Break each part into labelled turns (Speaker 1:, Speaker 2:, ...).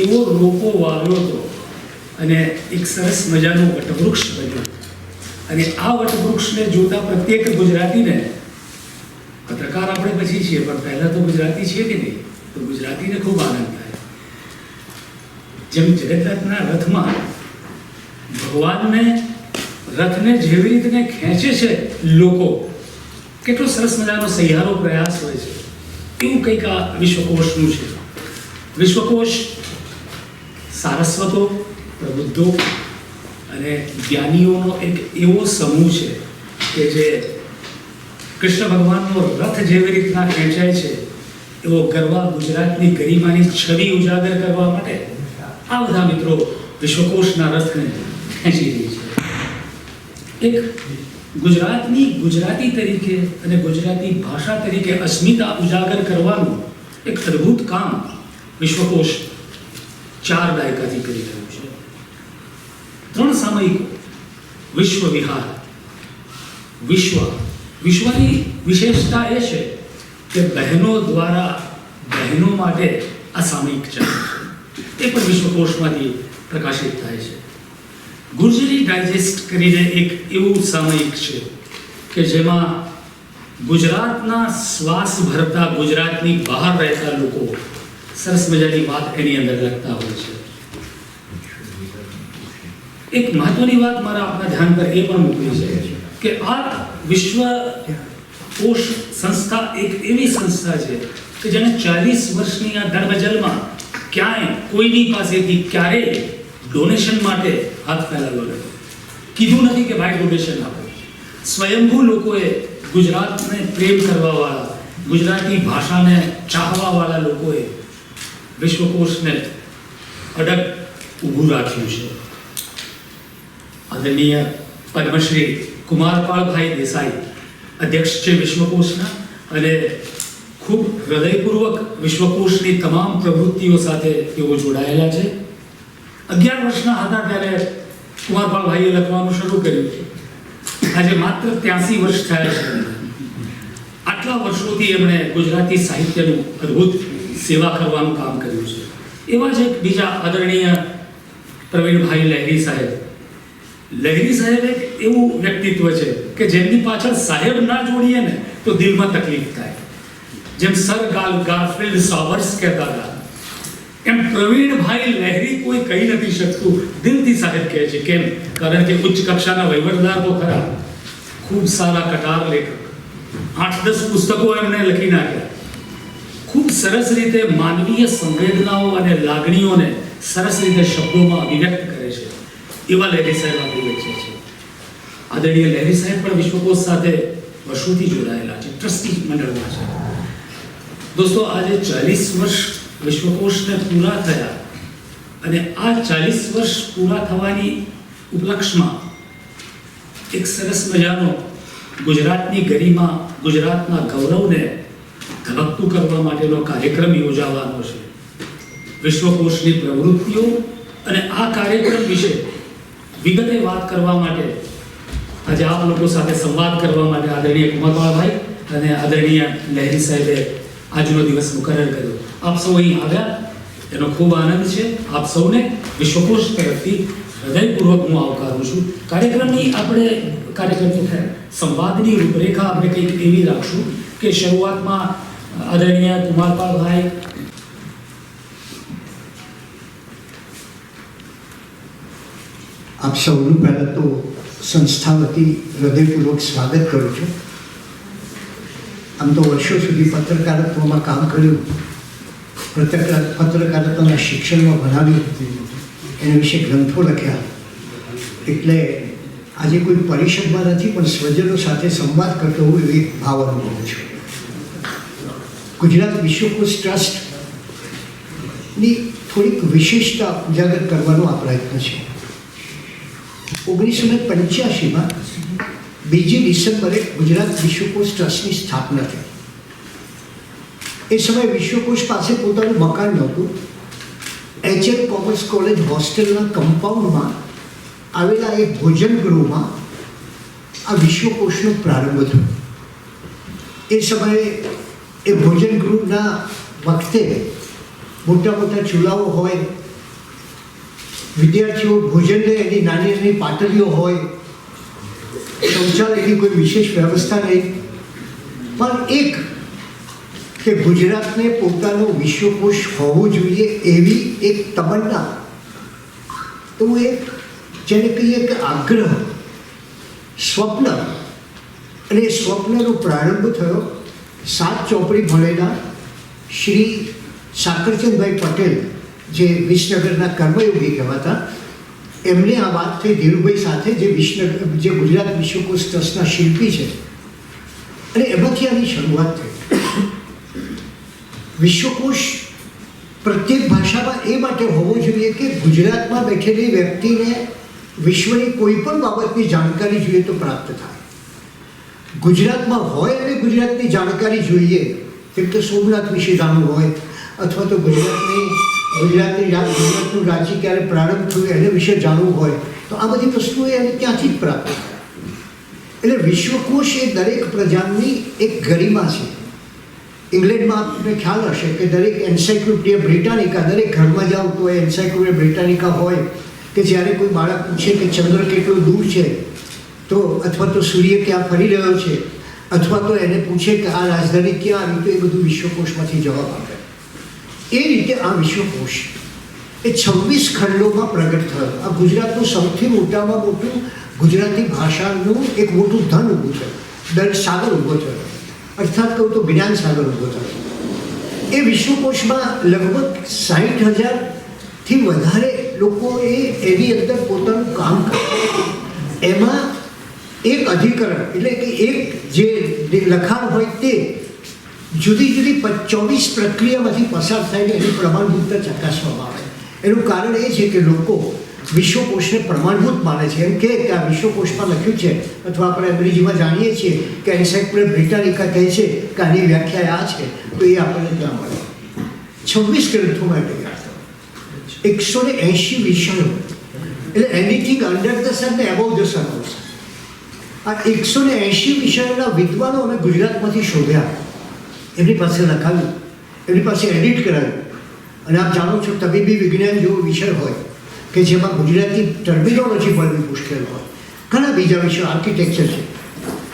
Speaker 1: એવો રોપો વાવ્યો હતો અને એક સરસ મજાનું વટવૃક્ષ બન્યું. અને આ વટવૃક્ષને જોતા પ્રત્યેક ગુજરાતીને પત્રકાર આપણે પછી છીએ, પણ પહેલાં તો ગુજરાતી છીએ કે નહીં? તો ગુજરાતીને ખૂબ આનંદ થાય. જેમ જગન્નાથના રથમાં ભગવાનને, રથને જેવી રીતને ખેંચે છે લોકો, કેટલો સરસ મજાનો સહિયારો પ્રયાસ હોય છે. એવું કંઈક આ વિશ્વકોશનું છે. વિશ્વકોશ સારસ્વતો, પ્રબુદ્ધો અને જ્ઞાનીઓનો એક એવો સમૂહ છે કે જે કૃષ્ણ ભગવાનનો રથ જેવી રીતના ખેંચાય છે, એવો ગરવા ગુજરાતની ગરિમાની છબી ઉજાગર કરવા માટે આ બધા મિત્રો વિશ્વકોશના રથને ખેંચી રહી છે. એક ગુજરાતની ગુજરાતી તરીકે અને ગુજરાતી ભાષા તરીકે અસ્મિતા ઉજાગર કરવાનું એક અદ્ભુત કામ વિશ્વકોશ ચાર દાયકાથી કરી રહ્યું છે. ત્રણ સામયિકો. વિશ્વ વિહાર. વિશ્વ. વિશ્વની વિશેષતા એ છે કે બહેનો દ્વારા બહેનો માટે આ સામયિક ચાલે છે. એ પણ વિશ્વકોશમાંથી પ્રકાશિત થાય છે. ગુર્જરી ડાયજેસ્ટ કરીને એક એવું સામયિક છે કે જેમાં ગુજરાતના શ્વાસ ભરતા ગુજરાતની બહાર રહેતા લોકો સરસ મજાની વાત એની અંદર લખતા હોય છે. એક મહત્વની વાત મારા આપણા ધ્યાન પર એ પણ મૂકવી છે કે આ વિશ્વ કોષ સંસ્થા એક એવી સંસ્થા છે કે જેને ચાલીસ વર્ષની આ ધર્મજલમાં ક્યાંય કોઈની પાસેથી ક્યારેય ડોનેશન માટે હાથ ફેલાવ્યો નથી. કીધું નથી કે ભાઈ ડોનેશન આપો. સ્વયંભૂ લોકોએ ગુજરાતને પ્રેમ કરવાવાળા, ગુજરાતી ભાષાને ચાહવાવાળા લોકોએ વિશ્વકોશને અડગ ઊભું રાખ્યું છે. આદરણીય પદ્મશ્રી કુમારપાળભાઈ દેસાઈ, અધ્યક્ષ છે વિશ્વકોષના અને ખૂબ હૃદયપૂર્વક વિશ્વકોષની તમામ પ્રવૃત્તિઓ સાથે તેઓ જોડાયેલા છે. અગિયાર વર્ષના હતા ત્યારે કુમારપાળભાઈએ લખવાનું શરૂ કર્યું આજે માત્ર ત્યાસી વર્ષ થયા છે. આટલા વર્ષોથી એમણે ગુજરાતી સાહિત્યનું અદ્ભુત સેવા કરવાનું કામ કર્યું છે. એવા જ એક બીજા આદરણીય પ્રવીણભાઈ લહેરી સાહેબ. લહેરી સાહેબ એક એવું વ્યક્તિત્વ છે કે જેમની પાછળ સાહેબ ના જોડીએ ને તો દિલમાં તકલીફ થાય. જેમ સર ગાલ ગાર્ફિલ્ડ સોવર્સ કહેતા હતા. એમ પ્રવીણભાઈ લહેરી કોઈ કહી નથી શકતું દિલથી સાહેબ કહે છે. કેમ? કારણ કે ઉચ્ચ કક્ષાના વહીવટદાર તો ખરા. ખૂબ સારા કટાર લેખક. આઠ દસ પુસ્તકો એમણે લખી નાખ્યા. ખૂબ સરસ રીતે માનવીય સંવેદનાઓ અને લાગણીઓને સરસ રીતે શબ્દોમાં અભિવ્યક્ત કરે છે. એવા લહેરી સાહેબ આપણી વચ્ચે છે. આદરણીય લહેરી સાહેબ પણ વિશ્વકોશ સાથે વર્ષોથી જોડાયેલા છે. ટ્રસ્ટી મંડળમાં છે. દોસ્તો, આજે ચાલીસ વર્ષ વિશ્વકોશને પૂરા થયા અને આ ચાલીસ વર્ષ પૂરા થવાની ઉપલક્ષમાં એક સરસ મજાનો ગુજરાતની ગરિમા, ગુજરાતના ગૌરવને ધબકતું કરવા માટેનો કાર્યક્રમ યોજાવાનો છે. વિશ્વકોશની પ્રવૃત્તિઓ અને આ કાર્યક્રમ વિશે વિગતે વાત કરવા માટે આજે આપ લોકો સાથે સંવાદ કરવા માટે આદરણીય કુમારવાળાભાઈ અને આદરણીય લહેરી સાહેબે આજનો દિવસ મુકરર કર્યો. આપ સૌ અહીં આવ્યા. એનો ખૂબ આનંદ છે. આપ સૌને વિશ્વકોશ તરફથી હૃદયપૂર્વક હું આવકારું છું. કાર્યક્રમની આપણે કાર્યક્રમ સંવાદની રૂપરેખા આપણે કંઈક એવી રાખશું કે શરૂઆતમાં આદરણીય કુમારપાલભાઈ
Speaker 2: આપ સૌનું પહેલાં તો સંસ્થા વતી હૃદયપૂર્વક સ્વાગત કરું છું. આમ તો વર્ષો સુધી પત્રકારત્વમાં કામ કર્યું. પત્રકાર પત્રકારત્વના શિક્ષણમાં ભણાવ્યું એના વિશે ગ્રંથો લખ્યા. એટલે આજે કોઈ પરિષદમાં નથી, પણ સ્વજનો સાથે સંવાદ કરતો હું એવી ભાવ અનુભવું છું. ગુજરાત વિશ્વકોશ ટ્રસ્ટની થોડીક વિશેષતા ઉજાગર કરવાનો આ પ્રયત્ન છે. ઓગણીસો ને પંચ્યાસીમાં બીજી ડિસેમ્બરે ગુજરાત વિશ્વકોશ ટ્રસ્ટની સ્થાપના થઈ. એ સમયે વિશ્વકોશ પાસે પોતાનું મકાન નહોતું. એચએલ કોમર્સ કોલેજ હોસ્ટેલના કમ્પાઉન્ડમાં આવેલા એ ભોજન ગૃહમાં આ વિશ્વકોશનો પ્રારંભ થયો. એ સમયે એ ભોજન ગૃહના વખતે મોટા મોટા ચૂલાઓ હોય, વિદ્યાર્થીઓ ભોજનને એની નાની નાની પાટલીઓ હોય શૌચાલયની કોઈ વિશેષ વ્યવસ્થા નહીં. પણ એક કે ગુજરાતને પોતાનું વિશ્વકોશ હોવું જોઈએ એવી એક તમન્ના. એવું એક જેને કહીએ કે આગ્રહ, સ્વપ્ન, અને એ સ્વપ્નનો પ્રારંભ થયો. સાત ચોપડી ભણેલા શ્રી સાકરચંદભાઈ પટેલ, જે વિસનગરના કર્મયોગી કહેવાતા, એમને આ વાત થઈ ધીરુભાઈ સાથે જે વિસનગર જે ગુજરાત વિશ્વકોશ ટ્રસ્ટના શિલ્પી છે, અને એમાંથી આની શરૂઆત થઈ. વિશ્વકોશ પ્રત્યેક ભાષામાં એ માટે હોવો જોઈએ કે ગુજરાતમાં બેઠેલી વ્યક્તિને વિશ્વની કોઈ પણ બાબતની જાણકારી જોઈએ તો પ્રાપ્ત થાય. ગુજરાતમાં હોય અને ગુજરાતની જાણકારી જોઈએ જેમ કે સોમનાથ વિશે જાણવું હોય, અથવા તો ગુજરાતની ગુજરાતની ગુજરાતનું રાજ્ય ક્યારે પ્રારંભ થયું એને વિશે જાણવું હોય, તો આ બધી વસ્તુઓ એને ત્યાંથી જ પ્રાપ્ત થાય. એટલે વિશ્વકોશ એ દરેક પ્રજાની એક ગરિમા છે. ઇંગ્લેન્ડમાં આપને ખ્યાલ હશે કે દરેક એન્સાઇક્લોપીડિયા બ્રિટાનિકા, દરેક ઘરમાં જાઓ તો એન્સાઇક્લોપીડિયા બ્રિટાનિકા હોય, કે જ્યારે કોઈ બાળક પૂછે કે ચંદ્ર કેટલો દૂર છે તો અથવા તો સૂર્ય ક્યાં ફરી રહ્યો છે, અથવા તો એને પૂછે કે આ રાજધાની ક્યાં આવી, તો એ બધું વિશ્વકોશમાંથી જવાબ આપે. એ રીતે આ વિશ્વકોશ એ છવ્વીસ ખંડોમાં પ્રગટ થયો. આ ગુજરાતનું સૌથી મોટામાં મોટું ગુજરાતી ભાષાનું એક મોટું ધન ઊભું થયું. દર સાગર ઊભો થયો. અર્થાત કહું તો જ્ઞાન સાગર ઊભો થયો. એ વિશ્વકોશમાં લગભગ સાહીઠ હજારથી વધારે લોકોએ એની અંદર પોતાનું કામ કર્યું. એમાં એક અધિકરણ, એટલે કે એક જે લખાણ હોય તે જુદી જુદી ચોવીસ પ્રક્રિયામાંથી પસાર થઈને એની પ્રમાણભૂતતા ચકાસવામાં આવે. એનું કારણ એ છે કે લોકો વિશ્વકોશને પ્રમાણભૂત માને છે. એમ કે આ વિશ્વકોશમાં લખ્યું છે, અથવા આપણે અંગ્રેજીમાં જાણીએ છીએ કે એન્સાઇક્લોપીડિયા બ્રિટાનિકા કહે છે કે આની વ્યાખ્યા આ છે. તો એ આપણને ત્યાં મળે. છવ્વીસ ગ્રંથોમાં તૈયાર થયો એકસો ને એંશી વિષયો. એટલે એનીથિંગ અંડર ધ સન ને એબોવ ધ સન આ એકસો ને એંશી વિષયોના વિદ્વાનો અમે ગુજરાતમાંથી શોધ્યા. એમની પાસે લખાવ્યું, એમની પાસે એડિટ કરાવ્યું. અને આપ જાણો છો, તબીબી વિજ્ઞાન જેવો વિષય હોય, કે જેમાં ગુજરાતી ટર્મિનોલોજી ભણવી મુશ્કેલ હોય, ઘણા બીજા વિષયો આર્કિટેક્ચર છે.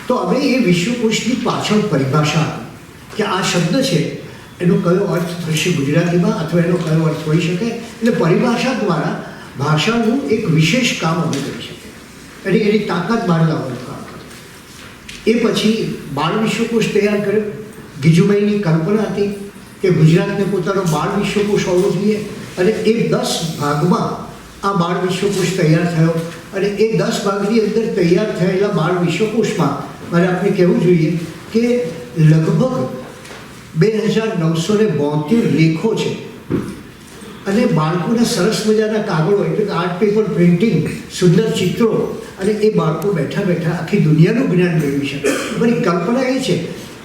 Speaker 2: તો અમે એ વિશ્વકોશની પાછળ પરિભાષા કે આ શબ્દ છે, એનો કયો અર્થ થશે ગુજરાતીમાં અથવા એનો કયો અર્થ હોઈ શકે? એટલે પરિભાષા દ્વારા ભાષાનું એક વિશેષ કામ અમે કરી શકીએ. એની એની તાકાત બહાર લાવવાનું એ પછી બાળ વિશ્વકોશ તૈયાર કર્યો. ગીજુભાઈની કલ્પના હતી કે ગુજરાતને પોતાનો બાળ વિશ્વકોશ હોવો જોઈએ અને એ દસ ભાગમાં આ બાળ વિશ્વકોશ તૈયાર થયો અને એ દસ ભાગની અંદર તૈયાર થયેલા બાળ વિશ્વકોશમાં મારે આપણે કહેવું જોઈએ કે લગભગ બે હજાર નવસો ને બોતેર લેખો છે. અને બાળકોને સરસ મજાના કાગળો, એટલે કે આર્ટ પેપર પ્રિન્ટિંગ સુંદર ચિત્રો, અને એ બાળકો બેઠા બેઠા આખી દુનિયાનું જ્ઞાન મેળવી શકે. મારી કલ્પના એ છે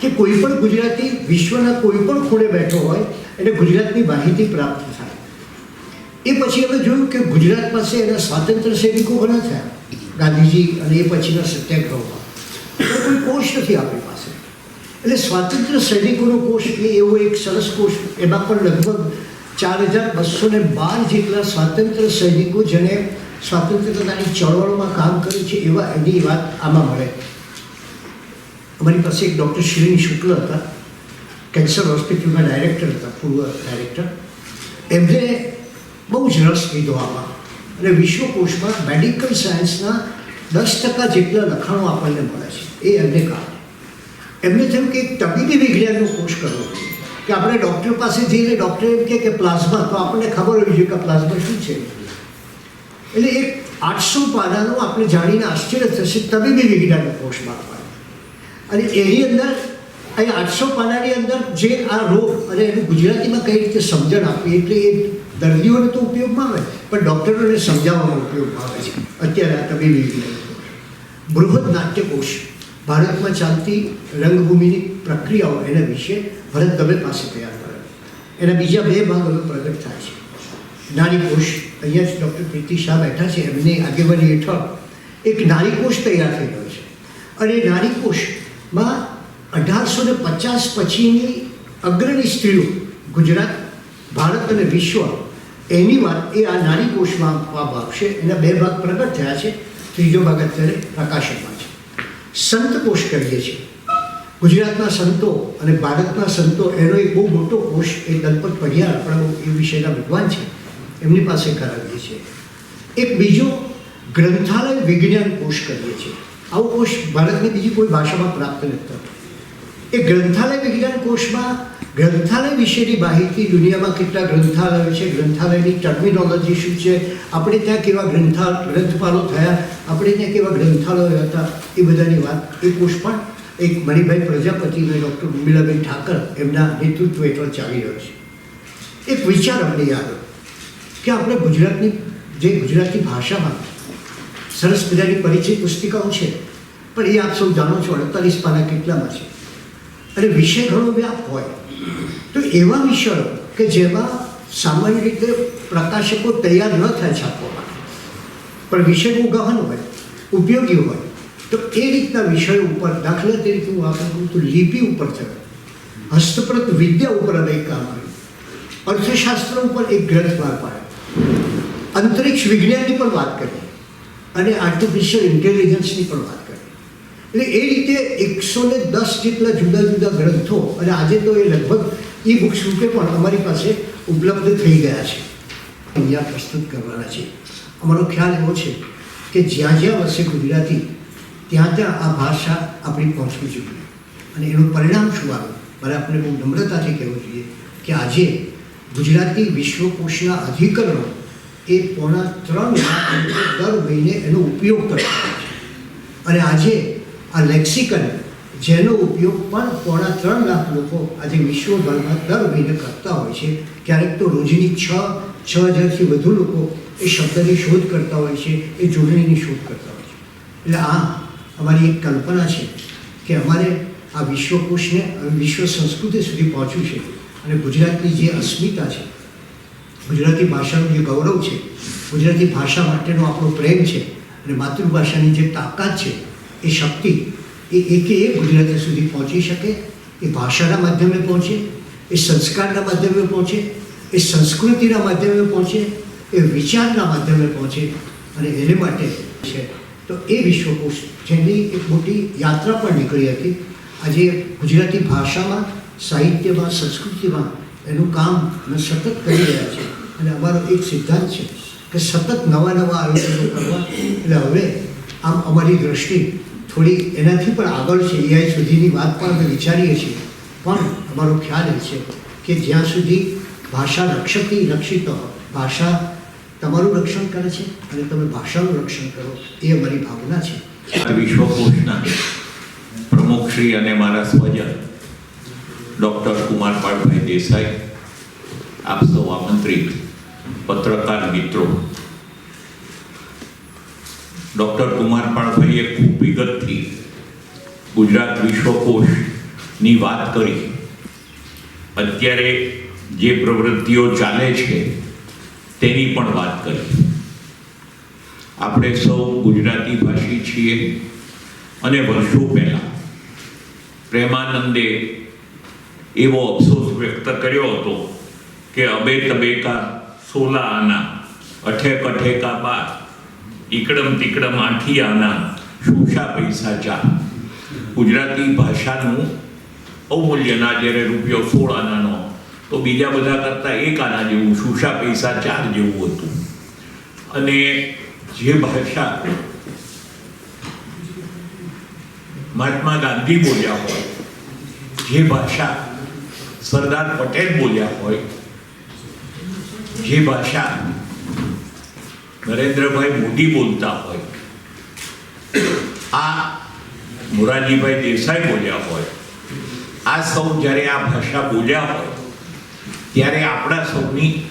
Speaker 2: કે કોઈ પણ ગુજરાતી વિશ્વના કોઈ પણ ખૂણે બેઠો હોય, એને ગુજરાતની માહિતી પ્રાપ્ત થાય. એ પછી અમે જોયું કે ગુજરાત પાસે એના સ્વાતંત્ર્ય સૈનિકો ઘણા થયા. ગાંધીજી અને એ પછીના સત્યાગ્રહમાં. કોઈ કોષ નથી આપણી પાસે. એટલે સ્વાતંત્ર્ય સૈનિકોનો કોષ એ એવો એક સરસ કોષ એમાં પણ લગભગ ચાર હજાર બસો ને બાર જેટલા સ્વાતંત્ર્ય સૈનિકો જેને સ્વાતંત્ર્યતાની ચળવળમાં કામ કર્યું છે એવા એની વાત આમાં મળે. અમારી પાસે એક ડૉક્ટર શ્રીની શુક્લ હતા, કેન્સર હોસ્પિટલના ડાયરેક્ટર હતા, પૂર્વ ડાયરેક્ટર. એમને બહુ જ રસ લીધો આમાં. અને વિશ્વકોશમાં મેડિકલ સાયન્સના દસ ટકા જેટલા લખાણો આપણને મળે છે. એ એમને કારણે એમને થયું કે એક તબીબી વિજ્ઞાનનો કોર્સ કરવો. જોઈએ કે આપણે ડૉક્ટર પાસે જઈને ડૉક્ટર એમ કે પ્લાઝમા, તો આપણને ખબર હોવી જોઈએ કે પ્લાઝમા શું છે. એટલે એક આઠસો પાનાનો આપણે જાણીને આશ્ચર્ય થશે તબીબી વિજ્ઞાનનો કોષ બહાર અને એની અંદર અહીં આઠસો પાનાની અંદર જે આ રોગ અને એનું ગુજરાતીમાં કઈ રીતે સમજણ આપવી એટલે એ દર્દીઓને તો ઉપયોગમાં આવે, પણ ડૉક્ટરોને સમજાવવામાં ઉપયોગમાં આવે છે. અત્યારે આ તબીબી વિજ્ઞાન બૃહદ નાટ્યકોશ ભારતમાં ચાલતી રંગભૂમિની પ્રક્રિયાઓ એના વિશે ભરત દવે પાસે તૈયાર કરે. એના બીજા બે ભાગ હવે પ્રગટ થાય છે. નારી કોષ, અહીંયા જ ડૉક્ટર પ્રીતિ શાહ બેઠા છે, એમની આગેવાની હેઠળ એક નારી કોષ તૈયાર થઈ ગયો છે. અને નારી કોષમાં અઢારસો ને પચાસ પછીની અગ્રણી સ્ત્રીઓ, ગુજરાત, ભારત અને વિશ્વ, એની વાત એ આ નાની કોષમાં આ ભાગ છે. એના બે ભાગ પ્રગટ થયા છે. ત્રીજો ભાગ અત્યારે પ્રકાશનમાં છે. સંત કોષ કહીએ છીએ. ગુજરાતના સંતો અને ભારતના સંતો એનો એક બહુ મોટો કોષ એ દલપત પઢિયાર આપણા એ વિષયના વિદ્વાન છે. એમની પાસે કરાવીએ છીએ. એક બીજો ગ્રંથાલય વિજ્ઞાન કોષ કરીએ છીએ. આવો કોષ ભારતની બીજી કોઈ ભાષામાં પ્રાપ્ત નથી થતો. એ ગ્રંથાલય વિજ્ઞાન કોષમાં ગ્રંથાલય વિશેની માહિતી દુનિયામાં કેટલા ગ્રંથાલયો છે, ગ્રંથાલયની ટર્મિનોલોજી શું છે, આપણે ત્યાં કેવા ગ્રંથા ગ્રંથપાલો થયા, આપણે ત્યાં કેવા ગ્રંથાલયો હતા, એ બધાની વાત એ કોષ પણ એક મણિભાઈ પ્રજાપતિ ડૉક્ટર ઉર્મિલાબેન ઠાકર એમના નેતૃત્વ હેઠળ ચાલી રહ્યો છે. એક વિચાર અમને યાદ કે આપણે ગુજરાતની, જે ગુજરાતી ભાષામાં સરસ મજાની પરિચય પુસ્તિકાઓ છે, પણ એ આપ સૌ જાણો છો અડતાલીસ પાના કેટલામાં છે. અને વિષય ઘણો વ્યાપ હોય. તો એવા વિષયો કે જેમાં સામાન્ય રીતે પ્રકાશકો તૈયાર ન થાય છાપવા માટે પણ વિષય ગહન હોય, ઉપયોગી હોય તો એ રીતના વિષયો ઉપર, દાખલા તરીકે હું આપણે તો લિપિ ઉપર થયો હસ્તપ્રત વિદ્યા ઉપર અમે કામ કર્યું. અર્થશાસ્ત્ર ઉપર એક ગ્રંથ બહાર પાડ્યો. અંતરિક્ષ વિજ્ઞાનની પણ વાત કરી. અને આર્ટિફિશિયલ ઇન્ટેલિજન્સની પણ વાત કરી. એટલે એ રીતે એકસો ને દસ જેટલા જુદા જુદા ગ્રંથો, અને આજે તો એ લગભગ ઈ બુક્સ રૂપે પણ અમારી પાસે ઉપલબ્ધ થઈ ગયા છે. અહીંયા પ્રસ્તુત કરવાના છે. અમારો ખ્યાલ એવો છે કે જ્યાં જ્યાં વસે ગુજરાતી ત્યાં ત્યાં આ ભાષા આપણી પહોંચવી જોઈએ. અને એનું પરિણામ શું આવ્યું મારે આપણે બહુ નમ્રતાથી કહેવું જોઈએ કે આજે ગુજરાતી વિશ્વકોશના અધિકરણો એ પોણા ત્રણ લાખ દર મહિને એનો ઉપયોગ કરતા હોય છે. અને આજે આ લેક્સિકન, જેનો ઉપયોગ પણ પોણા ત્રણ લાખ લોકો આજે વિશ્વભરમાં દર મહિને કરતા હોય છે, ક્યારેક તો રોજની છ છ હજારથી વધુ લોકો એ શબ્દની શોધ કરતા હોય છે, એ જોડણીની શોધ કરતા હોય છે. એટલે આ અમારી એક કલ્પના છે કે અમારે આ વિશ્વકોશને, વિશ્વ સંસ્કૃતિ સુધી પહોંચ્યું છે અને ગુજરાતની જે અસ્મિતા છે, ગુજરાતી ભાષાનું જે ગૌરવ છે, ગુજરાતી ભાષા માટેનો આપણો પ્રેમ છે અને માતૃભાષાની જે તાકાત છે, એ શક્તિ, એ એકે એક ગુજરાતી સુધી પહોંચી શકે, એ ભાષાના માધ્યમે પહોંચે, એ સંસ્કારના માધ્યમે પહોંચે, એ સંસ્કૃતિના માધ્યમે પહોંચે, એ વિચારના માધ્યમે પહોંચે અને એને માટે છે તો એ વિશ્વકોશ જેની એક મોટી યાત્રા પણ નીકળી હતી. આજે ગુજરાતી ભાષામાં, સાહિત્યમાં, સંસ્કૃતિમાં એનું કામ અમે સતત કરી રહ્યા છે અને અમારો એક સિદ્ધાંત છે કે સતત નવા નવા આયોજનો કરવા. એટલે હવે આમ અમારી દ્રષ્ટિ થોડી એનાથી પણ આગળ છે. એઆઈ સુધીની વાત પણ અમે વિચારીએ છીએ. પણ અમારો ખ્યાલ એ છે કે જ્યાં સુધી ભાષા રક્ષકથી રક્ષિત, ભાષા તમારું રક્ષણ કરે છે અને તમે ભાષાનું રક્ષણ કરો, એ અમારી ભાવના છે.
Speaker 3: વિશ્વકોષના પ્રમુખશ્રી અને મારા સ્વજન, ડૉક્ટર કુમારપાળભાઈ દેસાઈ, આપ સૌ આમંત્રિત પત્રકાર મિત્રો. ડૉક્ટર કુમારપાળભાઈએ ખૂબ વિગતથી ગુજરાત વિશ્વકોશની વાત કરી. અત્યારે જે પ્રવૃત્તિઓ ચાલે છે તેની પણ વાત કરી. આપણે સૌ ગુજરાતી ભાષી છીએ અને વર્ષો પહેલા પ્રેમાનંદે એવો અફસોસ વ્યક્ત કર્યો હતો કે અબે તબેકા સોલા આના અઠેક અઠેકા બાર, ઈકડમ તિકડમ આઠી આના શોષા પૈસા ચા ગુજરાતી ભાષાનું અવમૂલ્યના જ્યારે રૂપિયો સોળ આનાનો તો બીજા બધા કરતાં એક આના જેવું શોષા પૈસા ચાર જેવું હતું. અને જે ભાષા મહાત્મા ગાંધી બોલ્યા હોય, જે ભાષા સરદાર પટેલ બોલ્યા હોય, જે ભાષા નરેન્દ્રભાઈ મોદી બોલતા હોય, આ મોરારજીભાઈ દેસાઈ બોલ્યા હોય, આ સૌ જ્યારે આ ભાષા બોલ્યા હોય ત્યારે આપણા સૌની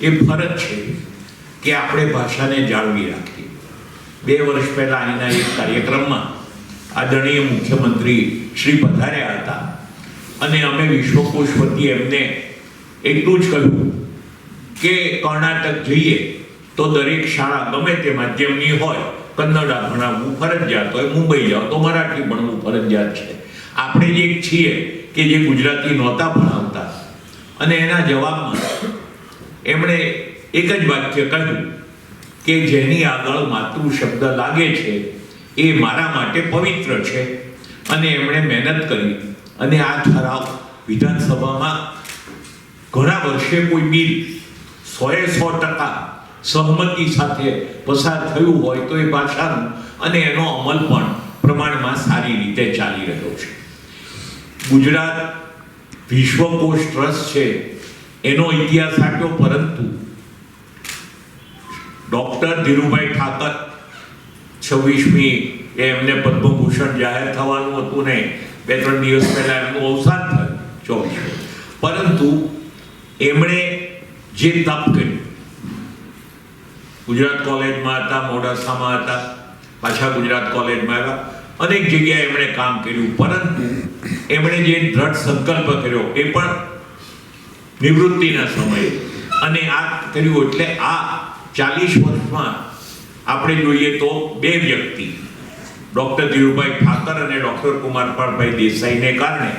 Speaker 3: એ ફરજ છે કે આપણે ભાષાને જાળવી રાખીએ. બે વર્ષ પહેલાં અહીંના એક કાર્યક્રમમાં આદરણીય મુખ્યમંત્રી શ્રી પધાર્યા હતા અને અમે વિશ્વકોશ વતી એમને એટલું જ કહ્યું કે કર્ણાટક જઈએ તો દરેક શાળા ગમે તે માધ્યમની હોય, કન્નડા ભણાવવું ફરજિયાત હોય, મુંબઈ જાઓ તો મરાઠી ભણવું ફરજિયાત છે. આપણે જે છીએ કે જે ગુજરાતી નહોતા ભણાવતા અને એના જવાબમાં એમણે એક જ વાક્ય કહ્યું કે જેની આગળ માતૃ શબ્દ લાગે છે એ મારા માટે પવિત્ર છે. અને એમણે મહેનત કરી અને આ ઠરાવ વિધાનસભામાં ઘણા વર્ષે કોઈ બિલ સોએ સો ટકા સહમતિ સાથે પસાર થયું હોય તો એ ભાષાનું અને એનો અમલ પણ પ્રમાણમાં સારી રીતે ચાલી રહ્યો છે. ગુજરાત વિશ્વકોશ ટ્રસ્ટ છે, એનો ઇતિહાસ આપ્યો, પરંતુ ડોક્ટર ધીરુભાઈ ઠાકર છવ્વીસમી એમને પદ્મભૂષણ જાહેર થવાનું હતું ને બે ત્રણ દિવસ પહેલા એમનું અવસાન થયું, ચોવીસ. પરંતુ એમણે જે તપ કર્યું, ગુજરાત કોલેજમાં હતા, મોડાસામાં હતા, પાછા ગુજરાત કોલેજમાં આવ્યા, અનેક જગ્યાએ એમણે કામ કર્યું, પરંતુ એમણે જે દ્રઢ સંકલ્પ કર્યો, એ પણ નિવૃત્તિના સમયે. અને આ કર્યું એટલે આ ચાલીસ વર્ષમાં આપણે જોઈએ તો બે વ્યક્તિ, ડૉક્ટર ધીરુભાઈ ઠાકર અને ડૉક્ટર કુમારપાળભાઈ દેસાઈને કારણે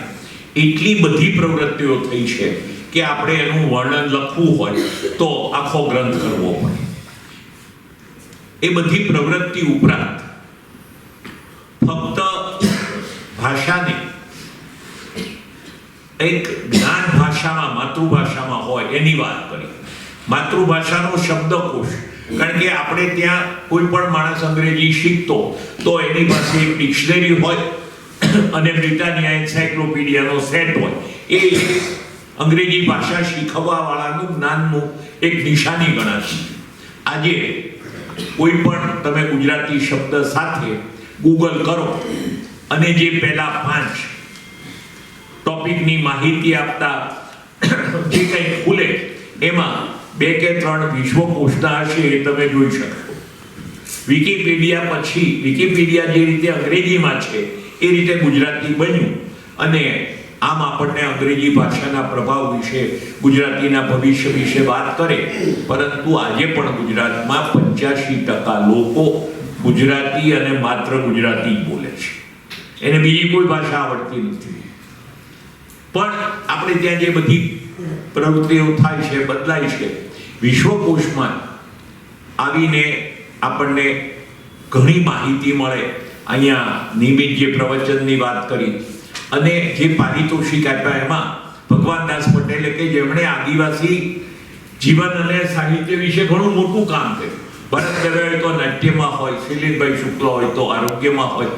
Speaker 3: એટલી બધી પ્રવૃત્તિઓ થઈ છે કે આપણે એનું વર્ણન લખવું હોય તો આખો ગ્રંથ કરવો પડે. એ બધી પ્રવૃત્તિ ઉપરાંત ફક્ત ભાષાને એક જ્ઞાન ભાષામાં, માતૃભાષામાં હોય એની વાત કરી. માતૃભાષાનો શબ્દકોશ. કારણ કે આપણે ત્યાં કોઈ પણ માણસ અંગ્રેજી શીખતો, તો એની પાસે એક ડિક્શનરી હોય અને બ્રિટાનિયા એન્સાયક્લોપીડિયાનો સેટ હોય. એ અંગ્રેજી ભાષા શીખવવાવાળાનું જ્ઞાનનું એક નિશાની ગણાશે. આજે કોઈ પણ તમે ગુજરાતી શબ્દ સાથે ગૂગલ કરો અને જે પહેલા પાંચ ટોપિકની માહિતી આપતા જે કંઈ ખુલે એમાં બે કે ત્રણ વિશ્વકોશના હશે એ તમે જોઈ શકશો. વિકિપીડિયા પછી, વિકિપીડિયા જે રીતે અંગ્રેજીમાં છે, એ રીતે ગુજરાતી બન્યું અને આમ આપણને અંગ્રેજી ભાષાના પ્રભાવ વિશે, ગુજરાતીના ભવિષ્ય વિશે વાત કરે, પરંતુ આજે પણ ગુજરાતમાં પંચ્યાસી ટકા લોકો ગુજરાતી અને માત્ર ગુજરાતી બોલે છે. એને બીજી કોઈ ભાષા આવડતી નથી. પણ આપણે ત્યાં જે બધી પ્રવૃત્તિઓ થાય છે, બદલાય છે, વિશ્વકોશમાં આવીને આપણને ઘણી માહિતી મળે. અહીંયા નિમિત્ત જે પ્રવચનની વાત કરી અને જે પારિતોષિક આપ્યા એમાં ભગવાન દાસ પટેલે કે જેમણે આદિવાસી જીવન અને સાહિત્ય વિશે ઘણું મોટું કામ કર્યું. ભરત હોય તો નાટ્યમાં હોય, શૈલેષભાઈ શુક્લ હોય, તો આરોગ્યમાં હોય.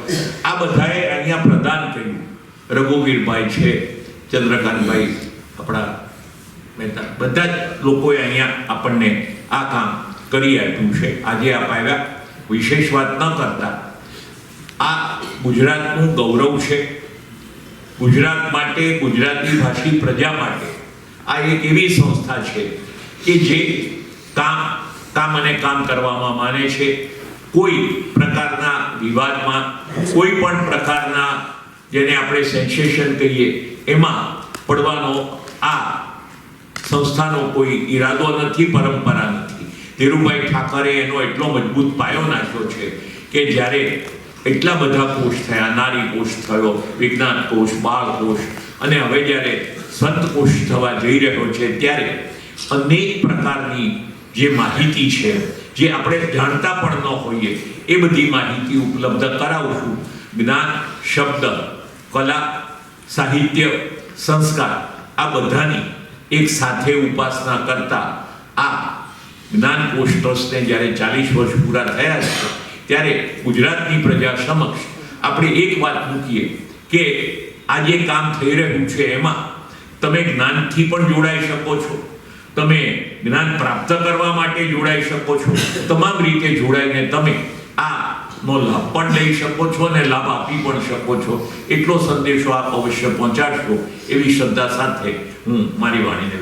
Speaker 3: આ બધાએ અહીંયા પ્રદાન કર્યું. રઘુવીરભાઈ છે ચંદ્રકાંતભાઈ આપણા મહેતા. બધા જ લોકોએ અહીંયા આપણને આ કામ કરી આપ્યું છે. આજે આપ આવ્યા, વિશેષ વાત ન કરતા. આ ગુજરાતનું ગૌરવ છે. ગુજરાત માટે, ગુજરાતી ભાષી પ્રજા માટે આ એક એવી સંસ્થા છે કે જે કામ કામ અને કામ કરવામાં માને છે. કોઈ પ્રકારના વિવાદમાં, કોઈ પણ પ્રકારના જેને આપણે સેન્સેશન કહીએ, એમાં પડવાનો આ સંસ્થાનો કોઈ ઈરાદો નથી, પરંપરા નથી. ધીરુભાઈ ઠાકરે એનો એટલો મજબૂત પાયો નાખ્યો છે કે જ્યારે એટલા બધા કોષ થયા, નારી કોષ થયો, વિજ્ઞાન કોષ, બાળ કોષ, અને હવે જ્યારે સંત કોષ થવા જઈ રહ્યો છે, ત્યારે અનેક પ્રકારની જે માહિતી છે, જે આપણે જાણતા પણ ન હોઈએ, એ બધી માહિતી ઉપલબ્ધ કરાવશું જ્ઞાન શબ્દ કલા, સાહિત્ય, સંસ્કાર આ બધાની એક સાથે ઉપાસના કરતા આ જ્ઞાન કોષ ટ્રસ્ટને જ્યારે ચાલીસ વર્ષ પૂરા થયા છે, ત્યારે ગુજરાતની પ્રજા સમક્ષ આપણે એક વાત મૂકીએ કે આ જે કામ થઈ રહ્યું છે એમાં તમે જ્ઞાનથી પણ જોડાઈ શકો છો. તમે જ્ઞાન પ્રાપ્ત કરવા માટે જોડાઈ શકો છો. તમામ રીતે જોડાઈને તમે આ નો લાભ પણ લઈ શકો છો અને લાભ આપી પણ શકો છો. એટલો સંદેશો આપ અવશ્ય પહોંચાડશો એવી શ્રદ્ધા સાથે હું મારી વાણીને